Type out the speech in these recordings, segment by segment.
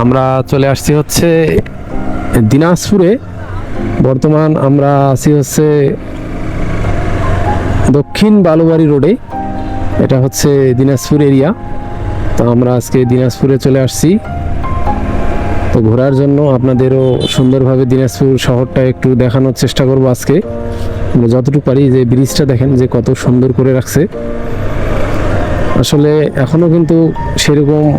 আমরা চলে আসছি হচ্ছে দিনাজপুরে। বর্তমান আমরা আছি হচ্ছে দক্ষিণ বালুবাড়ি রোডে। এটা হচ্ছে দিনাজপুর এরিয়া। তো আমরা আজকে দিনাজপুরে চলে আসছি। তো ঘোরার জন্য আপনাদেরও সুন্দরভাবে দিনাজপুর শহরটা একটু দেখানোর চেষ্টা করব আজকে। আমরা যতটুকু পারি যে ব্রিজটা দেখেন যে কত সুন্দর করে রাখছে। আসলে এখনও কিন্তু সেরকম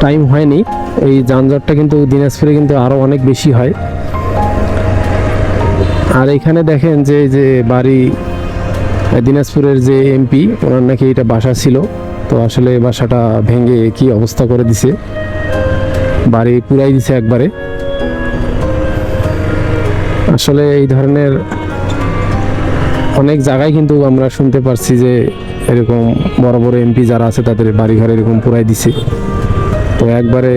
টাইম হয়নি। এই যানজটটা কিন্তু দিনাজপুরে কিন্তু আরও অনেক বেশি হয়। আর এখানে দেখেন যে যে বাড়ি দিনাজপুরের যে এমপি, ওনার নাকি এটা বাসা ছিল। তো আসলে বাসাটা ভেঙে কি অবস্থা করে দিছে। বাড়ি পুরাই দিছে একবারে। আসলে এই ধরনের অনেক জায়গায় কিন্তু আমরা শুনতে পারছি যে, এরকম বড় বড় এমপি যারা আছে, তাদের বাড়িঘর এরকম পুরাই দিছে। তো একবারে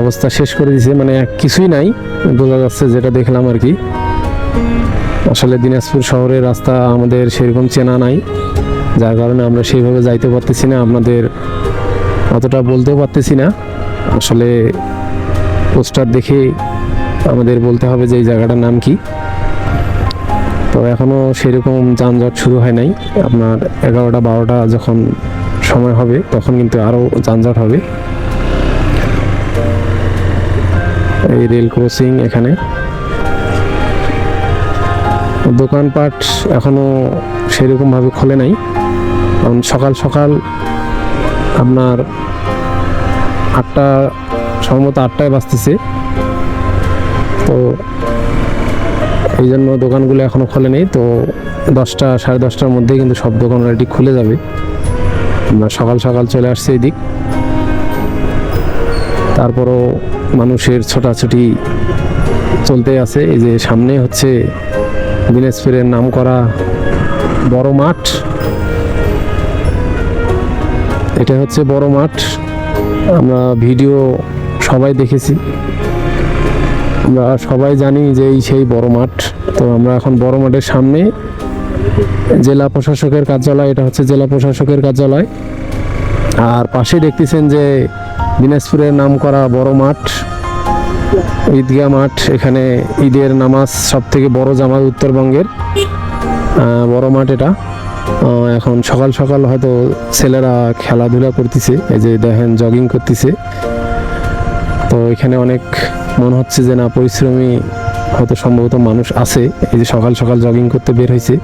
অবস্থা শেষ করে দিছে মানে কিছুই নাই। বোঝা যাচ্ছে যেটা দেখলাম আর কি। আসলে দিনাজপুর শহরের রাস্তা আমাদের সেরকম চেনা নাই। যার কারণে আমরা সেইভাবে যাইতে পারতেছি না, আপনাদের অতটা বলতেও পারতেছি না। আসলে পোস্টার দেখে আমাদের বলতে হবে যে এই জায়গাটার নাম কি। তো এখনও সেরকম যানজট শুরু হয় নাই। আপনার এগারোটা, বারোটা যখন সময় হবে, তখন কিন্তু আরও যানজট হবে। এই রেল ক্রসিং এখানে। দোকানপাট এখনও সেরকমভাবে খোলে নাই। কারণ সকাল সকাল আপনার আটটা, সম্ভবত আটটায় বাজতেছে। তো এই জন্য দোকানগুলো এখনও খোলে নেই। তো দশটা, সাড়ে দশটার মধ্যে কিন্তু সব দোকান অলরেডি খুলে যাবে। আমরা সকাল সকাল চলে আসছি এদিক। তারপরও মানুষের ছোটাছুটি চলতে আছে। এই যে সামনে হচ্ছে দিনাজপুরের নাম করা বড় মাঠ। এটা হচ্ছে বড় মাঠ। আমরা ভিডিও সবাই দেখেছি। আমরা সবাই জানি যে এই সেই বড় মাঠ। তো আমরা এখন বড় মাঠের সামনে জেলা প্রশাসকের কার্যালয়, এটা হচ্ছে জেলা প্রশাসকের কার্যালয়। আর পাশে দেখতেছেন যে দিনাজপুরের নাম করা বড় মাঠ, ঈদগাহ মাঠ, এখানে ঈদের নামাজ সব থেকে বড় জামাত উত্তরবঙ্গের। বড় মাঠ এটা। এখন সকাল সকাল হয়তো ছেলেরা খেলাধুলা করতেছে, এই যে দেখেন জগিং করতেছে। তো এখানে অনেক মনে হচ্ছে যে না, পরিশ্রমী হয়তো সম্ভবত মানুষ আছে, এই যে সকাল সকাল জগিং করতে বের হয়েছে।